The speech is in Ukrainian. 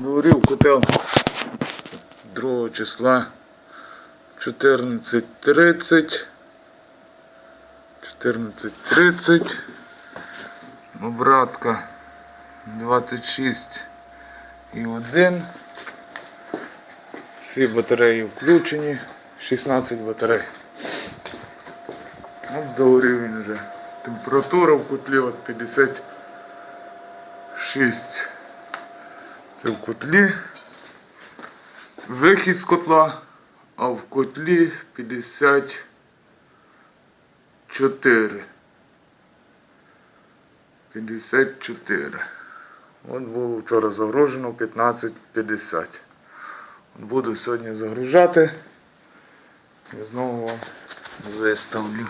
Обговорив котел 2 числа 14.30. 14.30. Обратка 26 і 1. Всі батареї включені. 16 батарей. Обдурив він вже. Температура в котлі от 56. Це в котлі. Вихід з котла, а в котлі 54. 54. От було вчора загружено 15.50. Буду сьогодні загружати. І знову вам виставлю.